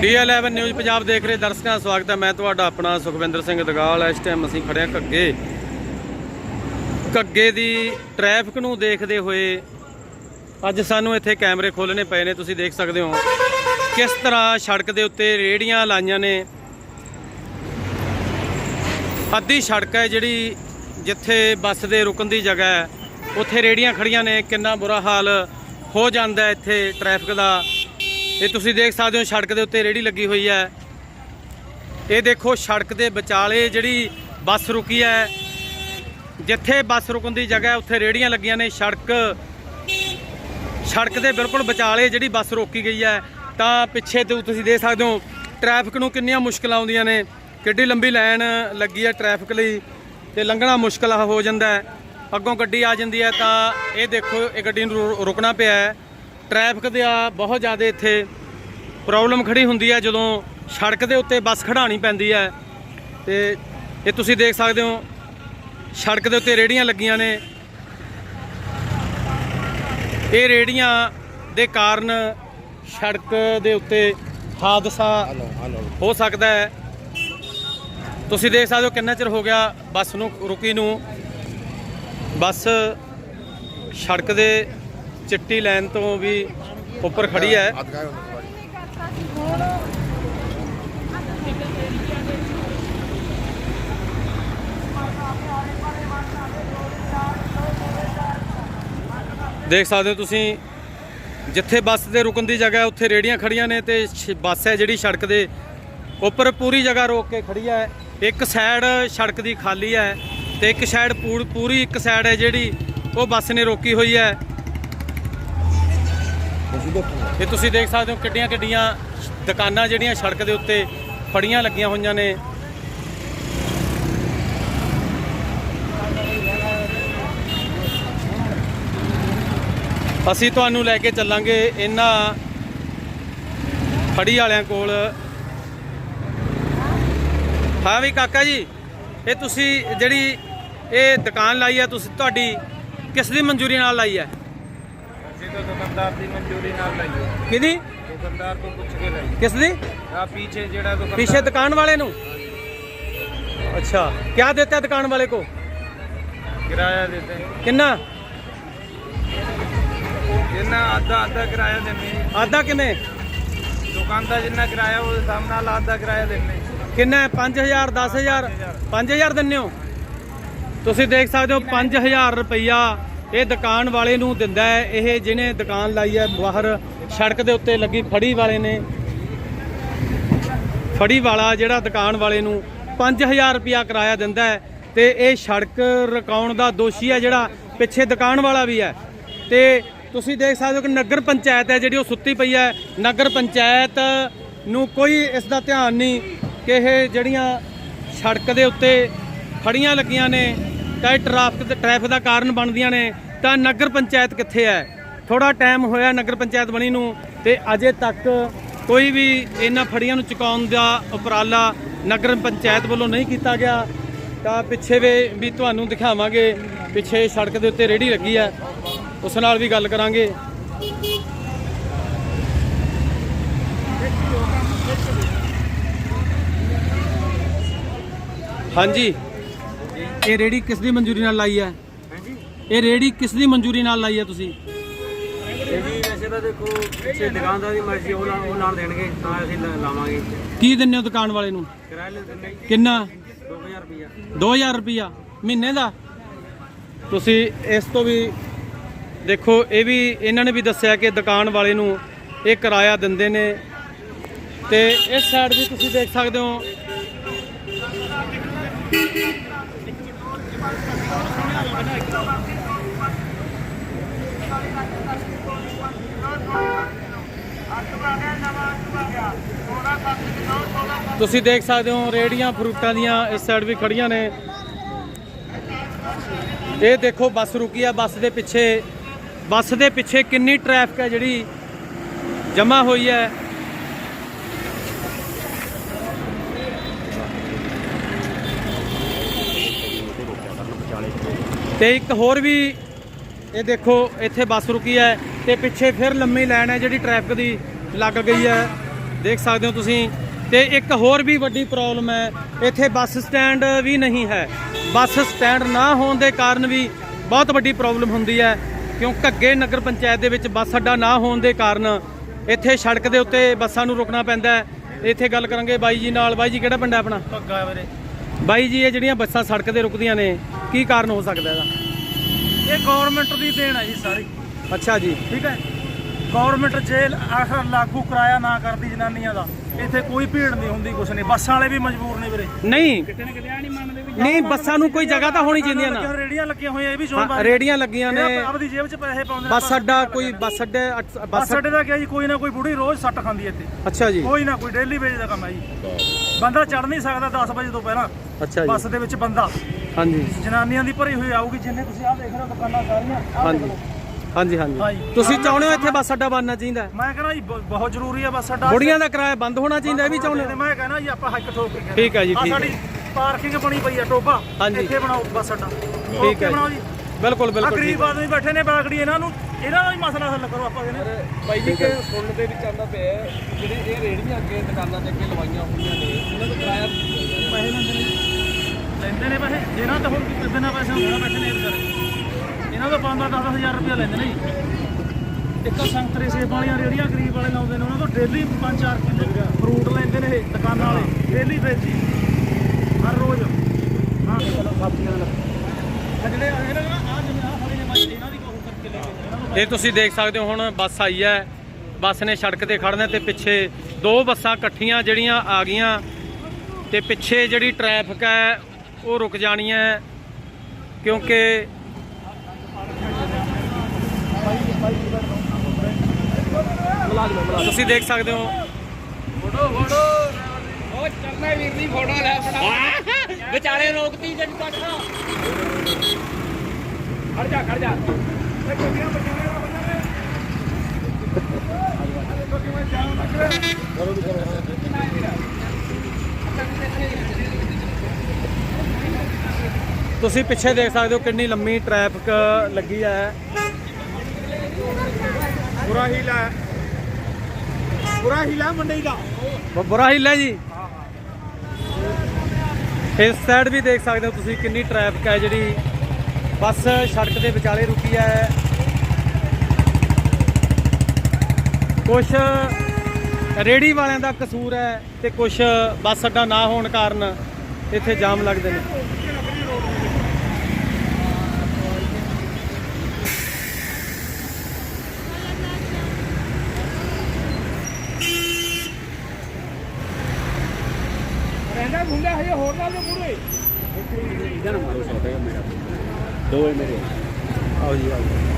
ਡੀ11 news Punjab ਦੇਖ ਰਹੇ ਦਰਸ਼ਕਾਂ ਦਾ ਸਵਾਗਤ ਹੈ। ਮੈਂ ਤੁਹਾਡਾ ਆਪਣਾ ਸੁਖਵਿੰਦਰ ਸਿੰਘ ਦਗਾਲ। ਇਸ ਟਾਈਮ ਅਸੀਂ ਖੜੇ ਹਾਂ ਘੱਗੇ। ਘੱਗੇ ਦੀ ਟ੍ਰੈਫਿਕ ਨੂੰ ਦੇਖਦੇ ਹੋਏ ਅੱਜ ਸਾਨੂੰ ਇੱਥੇ ਕੈਮਰੇ ਖੋਲ੍ਹਣੇ ਪਏ ਨੇ। ਤੁਸੀਂ ਦੇਖ ਸਕਦੇ ਹੋ ਕਿਸ ਤਰ੍ਹਾਂ ਸੜਕ ਦੇ ਉੱਤੇ ਰੇੜੀਆਂ ਲਾਈਆਂ ਨੇ। ਅੱਧੀ ਸੜਕ ਹੈ ਜਿਹੜੀ ਜਿੱਥੇ ਬੱਸ ਦੇ ਰੁਕਣ ਦੀ ਜਗ੍ਹਾ ਹੈ। ਉੱਥੇ ਰੇੜੀਆਂ ਖੜੀਆਂ ਨੇ। ਕਿੰਨਾ ਬੁਰਾ ਹਾਲ ਹੋ ਜਾਂਦਾ ਇੱਥੇ ਟ੍ਰੈਫਿਕ ਦਾ। ਇਹ ਤੁਸੀਂ ਦੇਖ ਸਕਦੇ ਹੋ ਸੜਕ ਦੇ ਉੱਤੇ ਰੇੜੀ ਲੱਗੀ ਹੋਈ ਹੈ। ਇਹ ਦੇਖੋ ਸੜਕ ਦੇ ਵਿਚਾਲੇ ਜਿਹੜੀ ਬੱਸ ਰੁਕੀ ਹੈ। ਜਿੱਥੇ ਬੱਸ ਰੁਕਣ ਦੀ ਜਗ੍ਹਾ ਉੱਥੇ ਰੇੜੀਆਂ ਲੱਗੀਆਂ ਨੇ। ਸੜਕ ਸੜਕ ਦੇ ਬਿਲਕੁਲ ਵਿਚਾਲੇ ਜਿਹੜੀ ਬੱਸ ਰੋਕੀ ਗਈ ਹੈ। ਤਾਂ ਪਿੱਛੇ ਤੋਂ ਤੁਸੀਂ ਦੇਖ ਸਕਦੇ ਹੋ, ਟ੍ਰੈਫਿਕ ਨੂੰ ਕਿੰਨੀਆਂ ਮੁਸ਼ਕਲਾਂ ਆਉਂਦੀਆਂ ਨੇ। ਕਿੱਡੀ ਲੰਬੀ ਲਾਈਨ ਲੱਗੀ ਹੈ ਟ੍ਰੈਫਿਕ ਲਈ ਤੇ ਲੰਘਣਾ ਮੁਸ਼ਕਲ ਹੋ ਜਾਂਦਾ ਹੈ। ਅੱਗੋਂ ਗੱਡੀ ਆ ਜਾਂਦੀ ਹੈ ਤਾਂ ਇਹ ਦੇਖੋ, ਇਹ ਗੱਡੀ ਨੂੰ ਰੁ- ਰੁਕਣਾ ਪਿਆ ਹੈ। ਟ੍ਰੈਫਿਕ ਦਾ ਬਹੁਤ ਜ਼ਿਆਦਾ ਇੱਥੇ ਪ੍ਰੋਬਲਮ ਖੜੀ ਹੁੰਦੀ ਹੈ ਜਦੋਂ ਸੜਕ ਦੇ ਉੱਤੇ ਬੱਸ ਖੜਾਣੀ ਪੈਂਦੀ ਹੈ ਤੇ ਇਹ ਤੁਸੀਂ ਦੇਖ ਸਕਦੇ ਹੋ ਸੜਕ ਦੇ ਉੱਤੇ ਰੇੜੀਆਂ ਲੱਗੀਆਂ ਨੇ। ਇਹ ਰੇੜੀਆਂ ਦੇ ਕਾਰਨ ਸੜਕ ਦੇ ਉੱਤੇ ਹਾਦਸਾ ਹੋ ਸਕਦਾ ਹੈ। ਤੁਸੀਂ ਦੇਖ ਸਕਦੇ ਹੋ ਕਿੰਨਾ ਚਿਰ ਹੋ ਗਿਆ ਬੱਸ ਨੂੰ ਰੁਕੀ ਨੂੰ। ਬੱਸ ਸੜਕ ਦੇ ਚਿੱਟੀ ਲਾਈਨ ਤੋਂ ਵੀ ਉੱਪਰ ਖੜੀ ਹੈ। ਦੇਖ ਸਕਦੇ ਹੋ ਤੁਸੀਂ, ਜਿੱਥੇ ਬੱਸ ਦੇ ਰੁਕਣ ਦੀ ਜਗ੍ਹਾ ਉੱਥੇ ਰੇੜੀਆਂ ਖੜੀਆਂ ਨੇ ਤੇ ਬੱਸ ਹੈ ਜਿਹੜੀ ਸੜਕ ਦੇ ਉੱਪਰ ਪੂਰੀ ਜਗ੍ਹਾ ਰੋਕ ਕੇ ਖੜੀ ਹੈ। ਇੱਕ ਸਾਈਡ ਸੜਕ ਦੀ ਖਾਲੀ ਹੈ ਤੇ ਇੱਕ ਸਾਈਡ ਪੂਰੀ ਇੱਕ ਸਾਈਡ ਹੈ ਜਿਹੜੀ ਉਹ ਬੱਸ ਨੇ ਰੋਕੀ ਹੋਈ ਹੈ। ਇਹ ਤੁਸੀਂ ਦੇਖ ਸਕਦੇ ਹੋ ਕਿੱਡੀਆਂ ਕਿੱਡੀਆਂ ਦੁਕਾਨਾਂ ਜਿਹੜੀਆਂ ਸੜਕ ਦੇ ਉੱਤੇ ਫੜੀਆਂ ਲੱਗੀਆਂ ਹੋਈਆਂ ਨੇ। ਅਸੀਂ ਤੁਹਾਨੂੰ ਲੈ ਕੇ ਚੱਲਾਂਗੇ ਇਹਨਾਂ ਫੜੀ ਵਾਲਿਆਂ ਕੋਲ। ਹਾਂ ਵੀ ਕਾਕਾ ਜੀ, ਇਹ ਤੁਸੀਂ ਜਿਹੜੀ ਇਹ ਦੁਕਾਨ ਲਾਈ ਹੈ ਤੁਸੀਂ ਤੁਹਾਡੀ ਕਿਸ ਦੀ ਮਨਜ਼ੂਰੀ ਨਾਲ ਲਾਈ ਹੈ ਅਸੀਂ ਤਾਂ ਦੁਕਾਨਦਾਰ ਦੀ ਮਨਜ਼ੂਰੀ ਨਾਲ ਲਈਏ ਕਿਹਦੀ ਦੁਕਾਨਦਾਰ ਤੋਂ ਪੁੱਛ ਕੇ ਲਈ ਕਿਸ ਦੀ ਆ ਪਿੱਛੇ ਜਿਹੜਾ ਦੁਕਾਨਦਾਰ पीछे दुकान वाले नु अच्छा क्या देता है दुकान वाले को ਕਿਰਾਇਆ ਦਿੰਦੇ किन्ना ਜਿੰਨਾ ਅੱਧਾ ਅੱਧਾ ਕਿਰਾਇਆ ਦਿੰਦੇ आधा किने ਦੁਕਾਨ ਦਾ ਜਿੰਨਾ ਕਿਰਾਇਆ ਉਹ ਹਿਸਾਬ ਨਾਲ ਅੱਧਾ ਕਿਰਾਇਆ ਦਿੰਦੇ ਕਿੰਨਾ ਹੈ 5000 10000 5000 ਦਿੰਨੇ ਹੋ ਤੁਸੀਂ ਦੇਖ ਸਕਦੇ ਹੋ 5000 ਰੁਪਈਆ ਇਹ ਦੁਕਾਨ ਵਾਲੇ ਨੂੰ ਦਿੰਦਾ ਹੈ। ਇਹ ਜਿਹਨੇ ਦੁਕਾਨ ਲਾਈ ਹੈ, ਬਾਹਰ ਸੜਕ ਦੇ ਉੱਤੇ ਲੱਗੀ ਫੜੀ ਵਾਲੇ ਨੇ। ਫੜੀ ਵਾਲਾ ਜਿਹੜਾ ਦੁਕਾਨ ਵਾਲੇ ਨੂੰ 5000 ਰੁਪਿਆ ਕਿਰਾਇਆ ਦਿੰਦਾ ਹੈ ਤੇ ਇਹ ਸੜਕ ਰਕਾਉਣ ਦਾ ਦੋਸ਼ੀ ਹੈ ਜਿਹੜਾ ਪਿੱਛੇ ਦੁਕਾਨ ਵਾਲਾ ਵੀ ਹੈ। ਤੇ ਤੁਸੀਂ ਦੇਖ ਸਕਦੇ ਹੋ ਕਿ ਨਗਰ ਪੰਚਾਇਤ ਹੈ ਜਿਹੜੀ ਉਹ ਸੁੱਤੀ ਪਈ ਹੈ। ਨਗਰ ਪੰਚਾਇਤ ਨੂੰ ਕੋਈ ਇਸ ਦਾ ਧਿਆਨ ਨਹੀਂ ਕਿ ਇਹ ਜਿਹੜੀਆਂ ਸੜਕ ਦੇ ਉੱਤੇ ਫੜੀਆਂ ਲੱਗੀਆਂ ਨੇ ਤਾਂ ਇਹ ਟ੍ਰੈਫਿਕ ਟ੍ਰੈਫਿਕ ਦਾ ਕਾਰਨ ਬਣਦੀਆਂ ਨੇ। ਤਾਂ ਨਗਰ ਪੰਚਾਇਤ ਕਿੱਥੇ ਹੈ? ਥੋੜਾ ਟਾਈਮ ਹੋਇਆ ਨਗਰ ਪੰਚਾਇਤ ਬਣੀ ਨੂੰ ਤੇ ਅਜੇ ਤੱਕ ਕੋਈ ਵੀ ਇਹਨਾਂ ਫੜੀਆਂ ਨੂੰ ਚੁਕਾਉਣ ਦਾ ਉਪਰਾਲਾ ਨਗਰ ਪੰਚਾਇਤ ਵੱਲੋਂ ਨਹੀਂ ਕੀਤਾ ਗਿਆ। ਤਾਂ ਪਿੱਛੇ ਵੀ ਵੀ ਤੁਹਾਨੂੰ ਦਿਖਾਵਾਂਗੇ। ਪਿੱਛੇ ਸੜਕ ਦੇ ਉੱਤੇ ਰੇੜੀ ਲੱਗੀ ਹੈ। ਉਸ ਨਾਲ ਵੀ ਗੱਲ ਕਰਾਂਗੇ। ਹਾਂਜੀ। ਇਹ ਰੇੜੀ ਕਿਸ ਦੀ ਮਨਜ਼ੂਰੀ ਨਾਲ ਲਾਈ ਹੈ? ਇਹ ਰੇੜੀ ਕਿਸ ਦੀ ਮਨਜ਼ੂਰੀ ਨਾਲ ਲਾਈ ਹੈ ਤੁਸੀਂ? ਇਹ ਵੀ ਵੈਸੇ ਤਾਂ ਦੇਖੋ ਪਿੱਛੇ ਦੁਕਾਨਦਾਰ ਦੀ ਮਰਜ਼ੀ ਉਹ ਨਾਲ ਉਹ ਨਾਲ ਦੇਣਗੇ ਤਾਂ ਅਸੀਂ ਲਾ- ਲਾਵਾਂਗੇ। ਕੀ ਦਿੰਦੇ ਹੋ ਦੁਕਾਨ ਵਾਲੇ ਨੂੰ? ਕਿਰਾਇਆ ਲੈ ਦਿੰਦੇ ਕਿੰਨਾ? 2000 ਰੁਪਇਆ 2000 ਰੁਪਿਆ ਮਹੀਨੇ ਦਾ? ਤੁਸੀਂ ਇਸ ਤੋਂ ਵੀ ਦੇਖੋ ਇਹ ਵੀ ਇਹਨਾਂ ਨੇ ਵੀ ਦੱਸਿਆ ਕਿ ਦੁਕਾਨ ਵਾਲੇ ਨੂੰ ਇਹ ਕਿਰਾਇਆ ਦਿੰਦੇ ਨੇ। ਤੇ ਇਸ ਸਾਈਡ ਵੀ ਤੁਸੀਂ ਦੇਖ ਸਕਦੇ ਹੋ। ਤੁਸੀਂ ਦੇਖ ਸਕਦੇ ਹੋ ਰੇੜੀਆਂ ਫਰੂਟਾਂ ਦੀਆਂ ਇਸ ਸਾਈਡ ਵੀ ਖੜੀਆਂ ਨੇ। ਇਹ ਦੇਖੋ ਬੱਸ ਰੁਕੀ ਆ, ਬੱਸ ਦੇ ਪਿੱਛੇ, ਬੱਸ ਦੇ ਪਿੱਛੇ ਕਿੰਨੀ ਟ੍ਰੈਫਿਕ ਹੈ ਜਿਹੜੀ ਜਮਾ ਹੋਈ ਹੈ। ਤੇ ਇੱਕ ਹੋਰ ਵੀ ਇਹ ਦੇਖੋ ਇੱਥੇ ਬੱਸ ਰੁਕੀ ਹੈ ਤੇ ਪਿੱਛੇ ਫਿਰ ਲੰਮੀ ਲਾਈਨ ਹੈ ਜਿਹੜੀ ਟ੍ਰੈਫਿਕ ਦੀ ਲੱਗ ਗਈ ਹੈ। ਦੇਖ ਸਕਦੇ ਹੋ ਤੁਸੀਂ। ਤੇ ਇੱਕ ਹੋਰ ਵੀ ਵੱਡੀ ਪ੍ਰੋਬਲਮ ਹੈ ਇੱਥੇ ਬੱਸ ਸਟੈਂਡ ਵੀ ਨਹੀਂ ਹੈ। ਬੱਸ ਸਟੈਂਡ ਨਾ ਹੋਣ ਦੇ ਕਾਰਨ ਵੀ ਬਹੁਤ ਵੱਡੀ ਪ੍ਰੋਬਲਮ ਹੁੰਦੀ ਹੈ ਕਿਉਂ ਘੱਗੇ ਨਗਰ ਪੰਚਾਇਤ ਦੇ ਵਿੱਚ ਬੱਸ ਅੱਡਾ ਨਾ ਹੋਣ ਦੇ ਕਾਰਨ ਇੱਥੇ ਸੜਕ ਦੇ ਉੱਤੇ ਬੱਸਾਂ ਨੂੰ ਰੁਕਣਾ ਪੈਂਦਾ ਇੱਥੇ ਗੱਲ ਕਰਾਂਗੇ ਬਾਈ ਜੀ ਨਾਲ। ਬਾਈ ਜੀ ਕਿਹੜਾ ਪਿੰਡ ਹੈ ਆਪਣਾ? ਪੱਗਾ ਵੀਰੇ। ਬਾਈ ਜੀ ਇਹ ਜਿਹੜੀਆਂ ਬੱਸਾਂ ਸੜਕ ਤੇ ਰੁਕਦੀਆਂ ਨੇ ਕੀ ਕਾਰਨ ਹੋ ਸਕਦਾ ਇਹਦਾ? ਇਹ ਗਵਰਨਮੈਂਟ ਦੀ ਦੇਣ ਹੈ ਜੀ ਸਾਰੀ। ਅੱਛਾ ਜੀ। ਠੀਕ ਹੈ? ਗਵਰਨਮੈਂਟ ਜੇ ਆਖਰ ਲਾਗੂ ਕਰਾਇਆ ਨਾ ਕਰਦੀ ਜਨਾਨੀਆਂ ਦਾ। ਇੱਥੇ ਕੋਈ ਭੀੜ ਨਹੀਂ ਹੁੰਦੀ ਕੁਛ ਨਹੀਂ। ਬੱਸਾਂ ਵਾਲੇ ਵੀ ਮਜਬੂਰ ਨੇ ਵੀਰੇ। ਨਹੀਂ। ਕਿਤੇ ਨਾ ਕਿਤੇ ਆ ਨਹੀਂ ਮੰਨਦੇ ਵੀ ਨਹੀਂ ਬੱਸਾਂ ਨੂੰ ਕੋਈ ਜਗ੍ਹਾ ਤਾਂ ਹੋਣੀ ਚਾਹੀਦੀ ਨਾ। ਰੇੜੀਆਂ ਲੱਗੀਆਂ ਹੋਈਆਂ ਇਹ ਵੀ ਜ਼ਿੰਮੇਵਾਰੀ ਰੇੜੀਆਂ ਲੱਗੀਆਂ ਨੇ। ਆਪਦੀ ਜੇਬ 'ਚ ਪੈਸੇ ਪਾਉਂਦੇ ਨੇ ਬੱਸ ਅੱਡਾ ਕੋਈ ਬੱਸ ਅੱਡੇ ਬੱਸ ਬੱਸ ਅੱਡੇ ਦਾ ਕਿਹਾ ਜੀ ਕੋਈ ਨਾ ਕੋਈ ਬੁੜੀ ਰੋਜ਼ ਸੱਟ ਖਾਂਦੀ ਇੱਥੇ। ਅੱਛਾ ਜੀ। ਕੋਈ ਨਾ ਕੋਈ ਡੇਲੀ ਵੇਜ ਦਾ ਕੰਮ ਹੈ ਜੀ। ਬੰਦਾ ਚੜ ਨਹੀਂ ਸਕਦਾ 10 ਵਜੇ ਤੋਂ ਪਹਿਲਾਂ। ਅੱਛਾ ਬੱਸ ਜੀ ਦੇ ਵਿੱਚ ਬੰਦਾ। ਹਾਂਜੀ ਜਨਾਨੀਆਂ ਦੀ ਭਰੀ ਹੋਈ ਆਊਗੀ ਜਿੰਨੇ ਤੁਸੀਂ ਆਹ ਦੇਖ ਰਹੇ ਹੋ ਦੁਕਾਨਾਂ ਸਾਰੀਆਂ ਆਹ ਹਾਂਜੀ ਲਓ। ਹਾਂਜੀ ਹਾਂਜੀ। ਹਾਂਜੀ ਤੁਸੀਂ ਚਾਹੁੰਦੇ ਹੋ ਇੱਥੇ ਬੱਸ ਅੱਡਾ ਬਣਨਾ ਚਾਹੀਦਾ ਹੈ? ਮੈਂ ਕਹਿੰਦਾ ਜੀ ਬ- ਬਹੁਤ ਜ਼ਰੂਰੀ ਹੈ ਬੱਸ ਅੱਡਾ ਬੁੜੀਆਂ ਦਾ ਕਿਰਾਇਆ ਬੰਦ ਹੋਣਾ ਚਾਹੀਦਾ ਇਹ ਵੀ ਚਾਹੁੰਦੇ ਹੋ ਮੈਂ ਕਹਿੰਦਾ ਜੀ ਆਪਾਂ ਹੱਕ ਠੋਕ ਕੇ ਕਹਿੰਦੇ। ਠੀਕ ਹੈ ਜੀ, ਆਹ ਠੀਕ ਹੈ। ਸਾਡੀ ਪਾਰਕਿੰਗ ਬਣੀ ਪਈ ਹੈ ਟੋਬਾ ਹਾਂਜੀ। ਇੱਥੇ ਬਣਾਓ ਬੱਸ ਅੱਡਾ ਠੀਕ ਹੈ ਬਣਾਓ ਜੀ ਬਿਲਕੁਲ ਆ ਬਿਲਕੁਲ ਗਰੀਬ। ਆਦਮੀ ਬੈਠੇ ਨੇ ਬਾਗੜੀ ਇਹਨਾਂ ਨੂੰ ਇਹਨਾਂ ਦਾ ਹੀ ਮਸਲਾ ਹੱਲ ਕਰੋ ਆਪਾਂ ਕਹਿੰਦੇ ਬਾਈ ਜੀ ਕਿ ਸੁਣਨ ਦੇ ਵਿੱਚ ਆਉਂਦਾ ਪਿਆ ਹੈ ਕਿ ਜਿਹੜੇ ਇਹ ਰੇੜੀਆਂ ਅੱਗੇ ਦੁਕਾਨਾਂ ਦੇ ਅੱਗੇ ਲਵਾਈਆਂ ਹੋਈਆਂ ਨੇ ਉਹਨਾਂ ਦਾ ਕਿਰਾਇਆ ਪੈਸੇ ਲੈਂਦੇ ਨੇ ਪੈਸੇ। ਇਹਨਾਂ ਤਾਂ ਹੁਣ ਕੀ ਬਿਨਾਂ ਪੈਸੇ? ਹੁੰਦੇ ਬੈਠੇ ਨੇ ਵਿਚਾਰੇ? ਇਹਨਾਂ ਤੋਂ 5-10000 ਰੁਪਏ ਲੈਂਦੇ ਨੇ ਜੀ। ਇੱਕ ਸੰਤਰੇ ਸੇਬ ਵਾਲੀਆਂ ਰੇੜੀਆਂ ਗਰੀਬ ਵਾਲੇ ਲਾਉਂਦੇ ਨੇ, ਉਹਨਾਂ ਤੋਂ ਡੇਲੀ 5-4 ਕਿਲੋ ਫਰੂਟ ਲੈਂਦੇ ਨੇ ਇਹ ਦੁਕਾਨਾਂ ਵਾਲੇ। ਡੇਲੀ ਵੇਚੀ ਹਰ ਰੋਜ਼। ਹਾਂ। ਸਬਜ਼ੀਆਂ ਦਾ ਜਿਹੜੇ ਇਹਨਾਂ ਨੇ ਆ ਜਿਵੇਂ ਆ ਫੜੇ ਨੇ ਬਾਈ ਇਹਨਾਂ ਦੀ ਕੋਲ ਕਰਕੇ ਲੈ ਕੇ ਇਹ ਤੁਸੀਂ ਦੇਖ ਸਕਦੇ ਹੋ, ਹੁਣ ਬੱਸ ਆਈ ਹੈ। ਬੱਸ ਨੇ ਸੜਕ ਤੇ ਖੜਨਾ ਤੇ ਪਿੱਛੇ ਦੋ ਬੱਸਾਂ ਇਕੱਠੀਆਂ ਜਿਹੜੀਆਂ ਆ ਗਈਆਂ ਤੇ ਪਿੱਛੇ ਜਿਹੜੀ ਟ੍ਰੈਫਿਕ ਹੈ ਉਹ ਰੁਕ ਜਾਣੀ ਹੈ ਕਿਉਂਕਿ ਤੁਸੀਂ ਦੇਖ ਸਕਦੇ ਹੋ। Photo photo. ਉਹ ਚੱਲਣਾ ਵੀਰ ਦੀ ਫੋਟੋ ਲੈ ਆਪਣਾ। ਵਿਚਾਲੇ ਰੋਕਤੀ ਜੱਜ ਤੱਕ ਖੜ ਜਾ ਖੜ ਜਾ। ਤੁਸੀਂ ਪਿੱਛੇ ਦੇਖ ਸਕਦੇ ਹੋ ਕਿੰਨੀ ਲੰਮੀ ਟ੍ਰੈਫਿਕ ਲੱਗੀ ਹੈ। ਬੁਰਾ ਹੀਲਾ ਬੁਰਾ ਹੀਲਾ ਮੰਡੀ ਦਾ। ਬੁਰਾ ਹਿੱਲ ਜੀ। ਇਸ ਸਾਈਡ ਵੀ ਦੇਖ ਸਕਦੇ ਹੋ ਤੁਸੀਂ ਕਿੰਨੀ ਟ੍ਰੈਫਿਕ ਹੈ ਜਿਹੜੀ ਬੱਸ ਸੜਕ ਦੇ ਵਿਚਾਲੇ ਰੁਕੀ ਹੈ। ਕੁਛ ਰੇੜੀ ਵਾਲਿਆਂ ਦਾ ਕਸੂਰ ਹੈ ਤੇ ਕੁਛ ਬੱਸ ਅੱਡਾ ਨਾ ਹੋਣ ਕਾਰਨ ਇੱਥੇ ਜਾਮ ਲੱਗਦੇ ਨੇ। ਗੁੰਡਾ ਹਜੇ ਹੋਰ ਨਾਲ ਦੇ ਪੂਰੇ ਆਓ ਜੀ ਆਓ